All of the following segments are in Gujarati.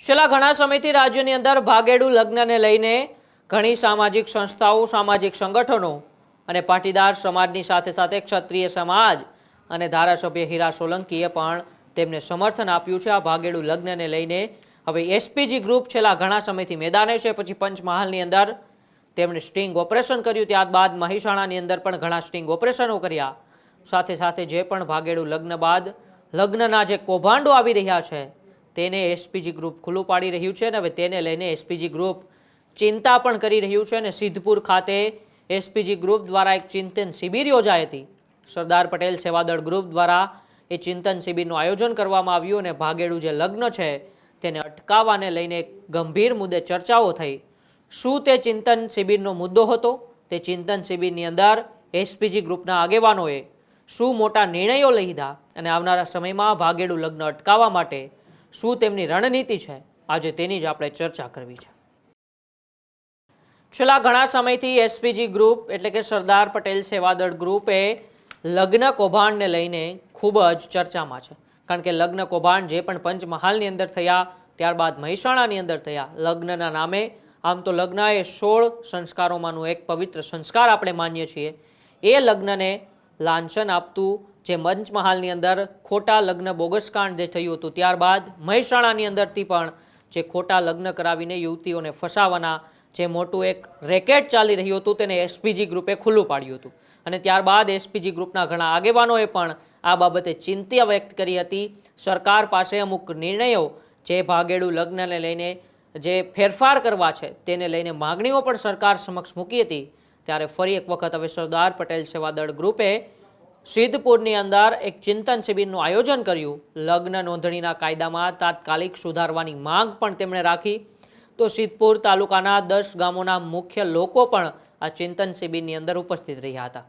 છેલ્લા ઘણા સમયથી રાજ્યની અંદર ભાગેડુ લગ્નને લઈને ઘણી સામાજિક સંસ્થાઓ, સામાજિક સંગઠનો અને પાટીદાર સમાજની સાથે સાથે ક્ષત્રિય સમાજ અને ધારાસભ્ય હીરા સોલંકીએ પણ તેમને સમર્થન આપ્યું છે આ ભાગેડુ લગ્નને લઈને. હવે એસપીજી ગ્રુપ છેલ્લા ઘણા સમયથી મેદાને છે, પછી પંચમહાલની અંદર તેમણે સ્ટિંગ ઓપરેશન કર્યું, ત્યારબાદ મહેસાણાની અંદર પણ ઘણા સ્ટિંગ ઓપરેશનો કર્યા. સાથે સાથે જે પણ ભાગેડુ લગ્ન બાદ લગ્નના જે કૌભાંડો આવી રહ્યા છે તેને એસપીજી ગ્રુપ ખુલ્લું પાડી રહ્યું છે અને હવે તેને લઈને એસપીજી ગ્રુપ ચિંતા પણ કરી રહ્યું છે અને સિદ્ધપુર ખાતે એસપીજી ગ્રુપ દ્વારા એક ચિંતન શિબિર યોજાઈ હતી. સરદાર પટેલ સેવાદળ ગ્રુપ દ્વારા એ ચિંતન શિબિરનું આયોજન કરવામાં આવ્યું અને ભાગેડું જે લગ્ન છે તેને અટકાવવાને લઈને ગંભીર મુદ્દે ચર્ચાઓ થઈ. શું તે ચિંતન શિબિરનો મુદ્દો હતો? તે ચિંતન શિબિરની અંદર એસપીજી ગ્રુપના આગેવાનોએ શું મોટા નિર્ણયો લીધા? અને આવનારા સમયમાં ભાગેડું લગ્ન અટકાવવા માટે શું તેમની રણનીતિ છે? આજે તેની જ આપણે ચર્ચા કરવી છે. છેલ્લા ઘણા સમયથી એસપીજી ગ્રુપ એટલે કે સરદાર પટેલ સેવાદળ ગ્રુપે લગ્ન કૌભાંડને લઈને ખૂબ જ ચર્ચામાં છે. કારણ કે લગ્ન કૌભાંડ જે પણ પંચમહાલની અંદર થયા, ત્યારબાદ મહેસાણાની અંદર થયા, લગ્નના નામે આમ તો લગ્ન એ સોળ સંસ્કારોમાંનું એક પવિત્ર સંસ્કાર આપણે માનીએ છીએ. એ લગ્નને લાંછન આપતું જે પંચમહાલની અંદર ખોટા લગ્ન બોગસકાંડ જે થયું હતું, ત્યારબાદ મહેસાણાની અંદરથી પણ જે ખોટા લગ્ન કરાવીને યુવતીઓને ફસાવાના જે મોટું એક રેકેટ ચાલી રહ્યું હતું, તેને એસપીજી ગ્રુપે ખુલ્લું પાડ્યું હતું. અને ત્યારબાદ એસપીજી ગ્રુપના ઘણા આગેવાનોએ પણ આ બાબતે ચિંતા વ્યક્ત કરી હતી. સરકાર પાસે અમુક નિર્ણયો, જે ભાગેડું લગ્નને લઈને જે ફેરફાર કરવા છે, તેને લઈને માગણીઓ પણ સરકાર સમક્ષ મૂકી હતી. ત્યારે ફરી એક વખત હવે સરદાર પટેલ સેવાદળ ગ્રુપે સિદ્ધપુરની અંદર એક ચિંતન શિબિરનું આયોજન કર્યું. લગ્ન નોંધણીના કાયદામાં તાત્કાલિક સુધારવાની માંગ પણ તેમણે રાખી. તો સિદ્ધપુર તાલુકાના દસ ગામોના મુખ્ય લોકો પણ આ ચિંતન શિબિરની અંદર ઉપસ્થિત રહ્યા હતા.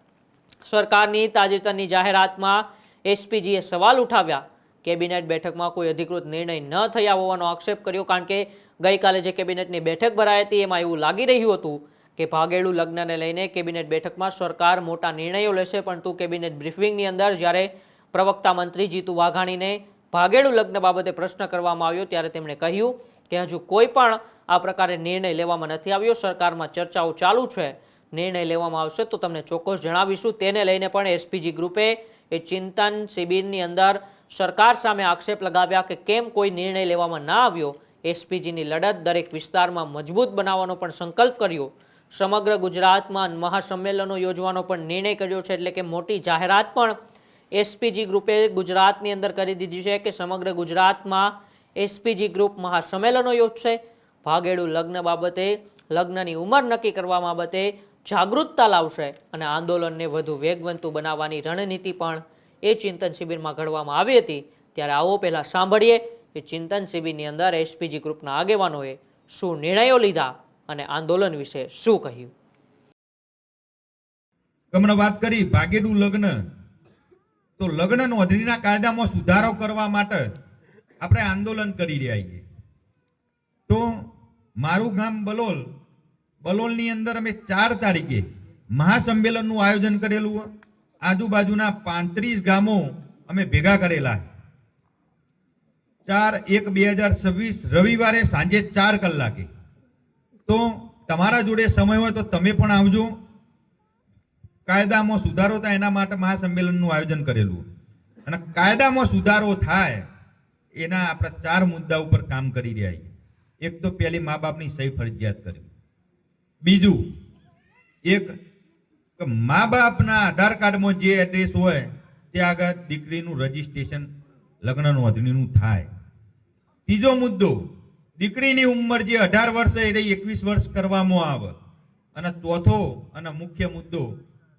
સરકારની તાજેતરની જાહેરાતમાં એસપીજીએ સવાલ ઉઠાવ્યા. કેબિનેટ બેઠકમાં કોઈ અધિકૃત નિર્ણય ન થયા હોવાનો આક્ષેપ કર્યો, કારણ કે ગઈકાલે જે કેબિનેટની બેઠક ભરાઈ હતી એમાં એવું લાગી રહ્યું હતું કે ભાગેડું લગ્નને લઈને કેબિનેટ બેઠકમાં સરકાર મોટા નિર્ણયો લેશે પરંતુ કેબિનેટ બ્રીફિંગની અંદર જ્યારે પ્રવક્તા મંત્રી જીતુ વાઘાણીને ભાગેડું લગ્ન બાબતે પ્રશ્ન કરવામાં આવ્યો ત્યારે તેમણે કહ્યું કે હજુ કોઈ પણ આ પ્રકારે નિર્ણય લેવામાં નથી આવ્યો, સરકારમાં ચર્ચાઓ ચાલુ છે, નિર્ણય લેવામાં આવશે તો તમને ચોક્કસ જણાવીશું. તેને લઈને પણ એસપીજી ગ્રુપે એ ચિંતન શિબિરની અંદર સરકાર સામે આક્ષેપ લગાવ્યા કે કેમ કોઈ નિર્ણય લેવામાં ના આવ્યો. એસપીજીની લડત દરેક વિસ્તારમાં મજબૂત બનાવવાનો પણ સંકલ્પ કર્યો. સમગ્ર ગુજરાતમાં મહાસંમેલનો યોજવાનો પણ નિર્ણય કર્યો છે, એટલે કે મોટી જાહેરાત પણ એસપીજી ગ્રુપે ગુજરાતની અંદર કરી દીધી છે કે સમગ્ર ગુજરાતમાં એસપીજી ગ્રુપ મહાસંમેલનો યોજશે. ભાગેડુ લગ્ન બાબતે, લગ્નની ઉંમર નક્કી કરવા બાબતે જાગૃતતા લાવશે અને આંદોલનને વધુ વેગવંતુ બનાવવાની રણનીતિ પણ એ ચિંતન શિબિરમાં ઘડવામાં આવી હતી. ત્યારે આવો પહેલાં સાંભળીએ કે ચિંતન શિબિરની અંદર એસપીજી ગ્રુપના આગેવાનોએ શું નિર્ણયો લીધા. અને આંદોલન વિશે શું કહ્યું? હમણાં વાત કરી, ભાગેડું લગ્ન. તો લગ્ન નોંધણીના કાયદામાં સુધારો કરવા માટે આપણે આંદોલન કરી રહ્યા છીએ. તો મારું ગામ બલોલ. બલોલની અંદર અમે ચાર તારીખે મહાસંમેલનનું આયોજન કરેલું. આજુબાજુના પાંત્રીસ ગામો અમે ભેગા કરેલા. ચાર એક બે હજાર છવ્વીસ રવિવારે સાંજે ચાર કલાકે. તો તમારા જોડે સમય હોય તો તમે પણ આવજો. કાયદામાં સુધારો થાય એના માટે મહાસંમેલનનું આયોજન કરેલું અને કાયદામાં સુધારો થાય એના આપણે ચાર મુદ્દા ઉપર કામ કરી રહ્યા છીએ. એક તો પહેલી મા બાપની સહી ફરજિયાત કરવી. બીજું, એક મા બાપના આધાર કાર્ડમાં જે એડ્રેસ હોય તે આગળ દીકરીનું રજિસ્ટ્રેશન લગ્ન નોંધણીનું થાય. ત્રીજો મુદ્દો દીકરીની ઉંમર જે અઢાર વર્ષ એ એકવીસ વર્ષ કરવામાં આવે. અને ચોથો અને મુખ્ય મુદ્દો,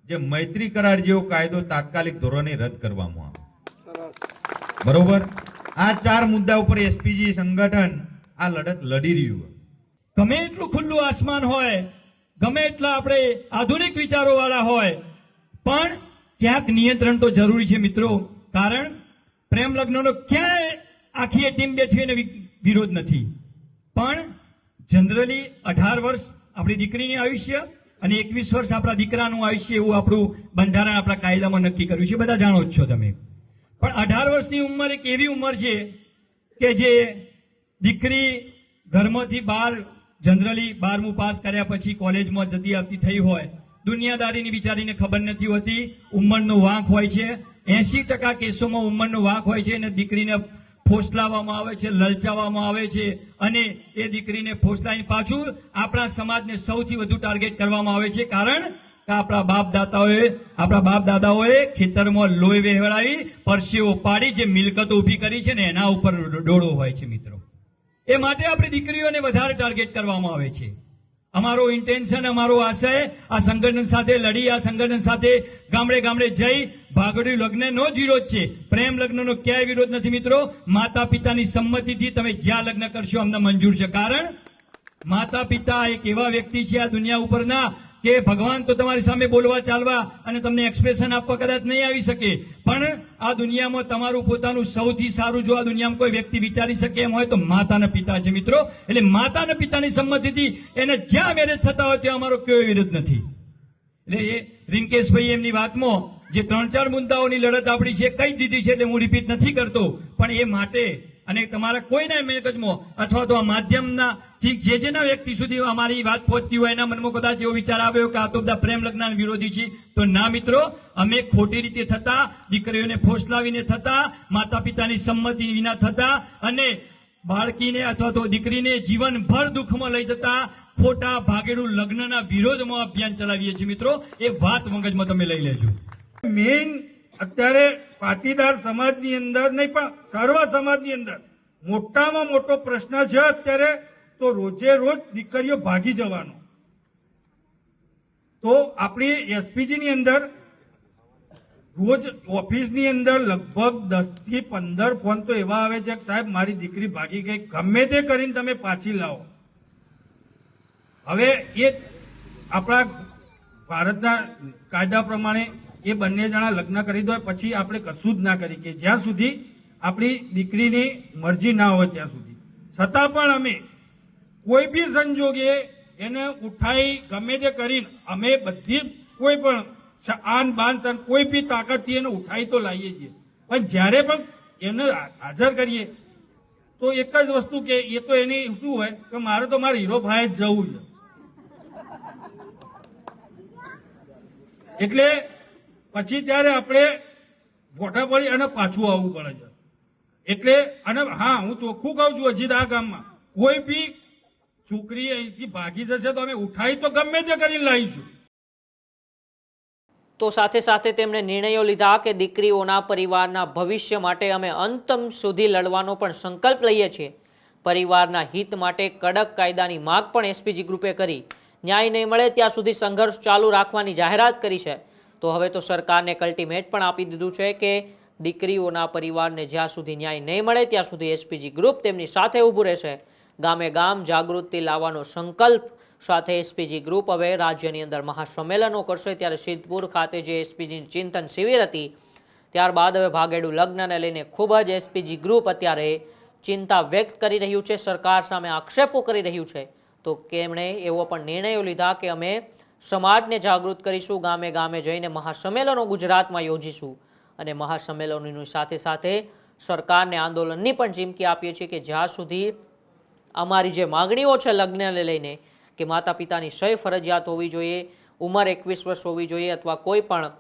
જે મૈત્રી કરાર જેવો કાયદો તાત્કાલિક ધોરણે રદ કરવામાં આવે. બરોબર? આ ચાર મુદ્દા ઉપર એસપીજી સંગઠન આ લડત લડી રહ્યું ગમે એટલું ખુલ્લું આસમાન હોય, ગમે એટલા આપણે આધુનિક વિચારો વાળા હોય, પણ ક્યાંક નિયંત્રણ તો જરૂરી છે મિત્રો. કારણ પ્રેમ લગ્નનો ક્યાંય આખી ટીમ બેઠી વિરોધ નથી. પણ જનરલી અઢાર વર્ષ આપણી દીકરીની આયુષ્ય અને એકવીસ વર્ષ આપણા દીકરાનું આયુષ્ય એવું આપણું બંધારણ આપણા કાયદામાં નક્કી કર્યું છે. બધા જાણો જ છો તમે. પણ અઢાર વર્ષની ઉંમર એક એવી ઉંમર છે કે જે દીકરી ઘરમાંથી બહાર જનરલી બારમું પાસ કર્યા પછી કોલેજમાં જતી આવતી થઈ હોય, દુનિયાદારીની બિચારીને ખબર નથી હોતી, ઉંમરનો વાંક હોય છે. એસી ટકા કેસોમાં ઉંમરનો વાંક હોય છે અને દીકરીને ફોસલાવવામાં આવે છે લલચાવવામાં આવે છે અને એ દીકરીને ફોસલાઈને પાછું આપણા સમાજને સૌથી વધુ ટાર્ગેટ કરવામાં આવે છે. કારણ કે આપણા બાપ દાદાઓએ આપણા બાપ દાદાઓએ ખેતરમાં લોહી વહેવડાવી, પરસેવો પાડી, જે મિલકતો ઊભી કરી છે ને એના ઉપર ડોળો હોય છે મિત્રો. એ માટે આપણે દીકરીઓને વધારે ટાર્ગેટ કરવામાં આવે છે. અમારો ઇન્ટેન્શન અમારો આશય, આ સંગઠન સાથે લડી, આ સંગઠન સાથે ગામડે ગામડે જઈ ભાગડ્યું લગ્નનો જ વિરોધ છે. પ્રેમ લગ્નનો ક્યાંય વિરોધ નથી મિત્રો. માતા પિતાની સંમતિથી તમે જ્યાં લગ્ન કરશો અમને મંજૂર છે. કારણ માતા પિતા એક એવા વ્યક્તિ છે આ દુનિયા ઉપરના કે ભગવાન તો તમારી સામે બોલવા ચાલવા અને તમને એક્સપ્રેશન આપવા કદાચ નહીં આવી શકે. પણ આ દુનિયામાં તમારું પોતાનું સૌથી સારું જો આ દુનિયામાં કોઈ વ્યક્તિ વિચારી શકે એમ હોય તો માતાના પિતા છે મિત્રો. એટલે માતાના પિતાની સંમતિથી એને જ્યાં મેરેજ થતા હોય ત્યાં અમારો કોઈ વિરોધ નથી. એટલે એ રિંકેશભાઈ એમની વાતમાં જે ત્રણ ચાર મુદ્દાઓની લડત આપણી છે, કઈ દીધી છે એટલે હું રિપીટ નથી કરતો. પણ એ માટે અને તમારા કોઈના મેગજમાં અથવા તો આ માધ્યમના જે જેના વ્યક્તિ સુધી અમારી વાત પહોંચતી હોય, એના મનમાં કદાચ એવો વિચાર આવ્યો કે આ તો બધા પ્રેમ લગ્નના વિરોધી છે તો ના મિત્રો, અમે ખોટી રીતે થતા, દીકરીઓને ફોસલાવીને થતા માતા પિતાની સંમતિ વિના થતા અને બાળકીને અથવા તો દીકરીને જીવનભર દુઃખમાં લઈ જતા ખોટા ભાગેડું લગ્નના વિરોધમાં અભિયાન ચલાવીએ છીએ મિત્રો. એ વાત મગજમાં તમે લઈ લેજો. મેઇન અત્યારે પાટીદાર સમાજની અંદર નહીં, પણ સર્વ સમાજની અંદર મોટામાં મોટો પ્રશ્ન છે અત્યારે, તો રોજે રોજ દીકરીઓ ભાગી જવાનો. તો આપણી એસપીજીની અંદર રોજ ઓફિસની અંદર લગભગ દસથી પંદર ફોન તો એવા આવે છે કે સાહેબ, મારી દીકરી ભાગી ગઈ, ગમે તે કરીને તમે પાછી લાવો. હવે એ આપણા ભારતના કાયદા પ્રમાણે એ બંને જણા લગ્ન કરી દો, પછી આપણે કશું જ ના કરી કે જ્યાં સુધી આપણી દીકરીની મરજી ના હોય ત્યાં સુધી. છતાં પણ અમે કોઈ બી સંજોગે એને ઉઠાઈ ગમે તે કરીને અમે બધી કોઈ પણ આન બાન શાન કોઈ બી તાકાતથી એને ઉઠાઈ તો લાવીએ છીએ. પણ જ્યારે પણ એને હાજર કરીએ, તો એક જ વસ્તુ કે એ તો એની શું હોય કે મારે તો મારા હીરો ભાઈ જ જવું છે. એટલે પછી ત્યારે આપણે ફોટા પડી અને પાછું આવવું પડે છે. એટલે અને હા, હું ચોખ્ખું કહું છું હજી આ ગામમાં કોઈ બી છોકરી અહીંથી ભાગી જશે તો અમે ઉઠાઈ તો ગમે તે કરીને લાવીશું. તો સાથે સાથે તેમણે નિર્ણયો લીધા કે દીકરીઓના પરિવારના ભવિષ્ય માટે અમે અંતમ સુધી લડવાનો પણ સંકલ્પ લઈએ છીએ. પરિવારના હિત માટે કડક કાયદાની માગ પણ એસપીજી ગ્રુપે કરી. ન્યાય નહીં મળે ત્યાં સુધી સંઘર્ષ ચાલુ રાખવાની જાહેરાત કરી છે. તો હવે તો સરકારને અલ્ટિમેટ પણ આપી દીધું છે કે દીકરીઓના પરિવારને જ્યાં સુધી ન્યાય નહીં મળે, ત્યાં સુધી એસપીજી ગ્રુપ તેમની સાથે ઊભું રહેશે. ગામે ગામ જાગૃતિ લાવવાનો સંકલ્પ સાથે એસપીજી ગ્રુપ હવે રાજ્યની અંદર મહાસંમેલનો કરશે. ત્યારે સિદ્ધપુર ખાતે જે એસપીજીની ચિંતન શિબિર હતી, ત્યારબાદ હવે ભાગેડું લગ્નને લઈને ખૂબ જ એસપીજી ગ્રુપ અત્યારે ચિંતા વ્યક્ત કરી રહ્યું છે. સરકાર સામે આક્ષેપો કરી રહ્યું છે. તો તેમણે એવો પણ નિર્ણયો લીધા કે અમે સમાજને જાગૃત કરીશું, ગામે ગામે જઈને મહાસંમેલનો ગુજરાતમાં યોજીશું. અને મહાસંમેલનોની સાથે સાથે સરકારને આંદોલનની પણ ચીમકી આપીએ છીએ કે જ્યાં સુધી અમારી જે માગણીઓ છે લગ્નને લઈને કે માતા પિતાની સહી ફરજિયાત હોવી જોઈએ, ઉંમર એકવીસ વર્ષ હોવી જોઈએ અથવા કોઈ પણ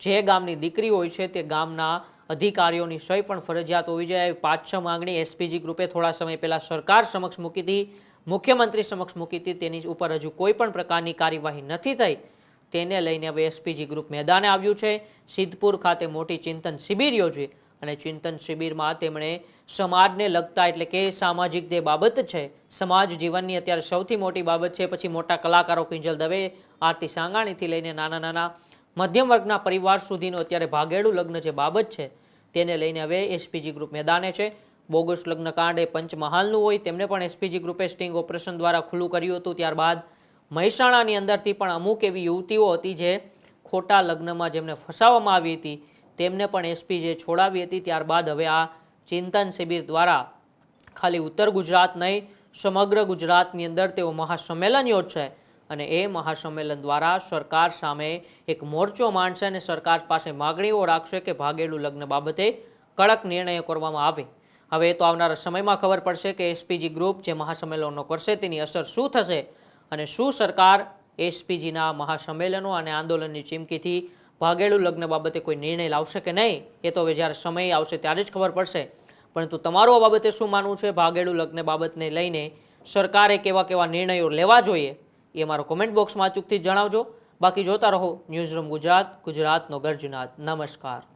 જે ગામની દીકરી હોય છે તે ગામના અધિકારીઓની સહી પણ ફરજિયાત હોવી જોઈએ. પાંચ છ માગણી એસપીજી ગ્રુપે થોડા સમય પહેલાં સરકાર સમક્ષ મૂકી હતી. મુખ્યમંત્રી સમક્ષ મૂકી હતી. તેની ઉપર હજુ કોઈ પણ પ્રકારની કાર્યવાહી નથી થઈ. તેને લઈને હવે એસપીજી ગ્રુપ મેદાને આવ્યું છે. સિદ્ધપુર ખાતે મોટી ચિંતન શિબિર યોજી અને ચિંતન શિબિરમાં તેમણે સમાજને લગતા એટલે કે સામાજિક જે બાબત છે, સમાજ જીવનની અત્યારે સૌથી મોટી બાબત છે. પછી મોટા કલાકારો કિંજલ દવે, આરતી સાંગાણીથી લઈને નાના નાના મધ્યમ વર્ગના પરિવાર સુધીનું અત્યારે ભાગેડું લગ્ન જે બાબત છે, તેને લઈને હવે એસપીજી ગ્રુપ મેદાને છે. બોગસ લગ્ન કાંડ એ પંચમહાલનું હોય, તેમને પણ એસપીજી ગ્રુપે સ્ટિંગ ઓપરેશન દ્વારા ખુલ્લું કર્યું હતું. ત્યારબાદ મહેસાણાની અંદરથી પણ અમુક એવી યુવતીઓ હતી જે ખોટા લગ્નમાં જેમને ફસાવવામાં આવી હતી, તેમને પણ એસપી છોડાવી હતી. ત્યારબાદ હવે આ ચિંતન શિબિર દ્વારા ખાલી ઉત્તર ગુજરાત નહીં, સમગ્ર ગુજરાતની અંદર તેઓ મહાસંમેલન યોજશે અને એ મહાસંમેલન દ્વારા સરકાર સામે એક મોરચો માંડશે અને સરકાર પાસે માગણીઓ રાખશે કે ભાગેલું લગ્ન બાબતે કડક નિર્ણયો કરવામાં આવે. હવે તો આવનારા સમયમાં ખબર પડશે કે એસપીજી ગ્રુપ જે મહાસંમેલનો કરશે તેની અસર શું થશે અને શું સરકાર એસપીજીના મહાસંમેલનો અને આંદોલનની ચીમકીથી ભાગેડું લગ્ન બાબતે કોઈ નિર્ણય લાવશે કે નહીં, એ તો હવે જ્યારે સમય આવશે ત્યારે જ ખબર પડશે. પરંતુ તમારું આ બાબતે શું માનવું છે? ભાગેડું લગ્ન બાબતને લઈને સરકારે કેવા કેવા નિર્ણયો લેવા જોઈએ, એ મારો કોમેન્ટ બોક્સમાં અચૂકથી જણાવજો. બાકી જોતા રહો ન્યૂઝ રૂમ ગુજરાત, ગુજરાતનો ગર્જનાથ. નમસ્કાર.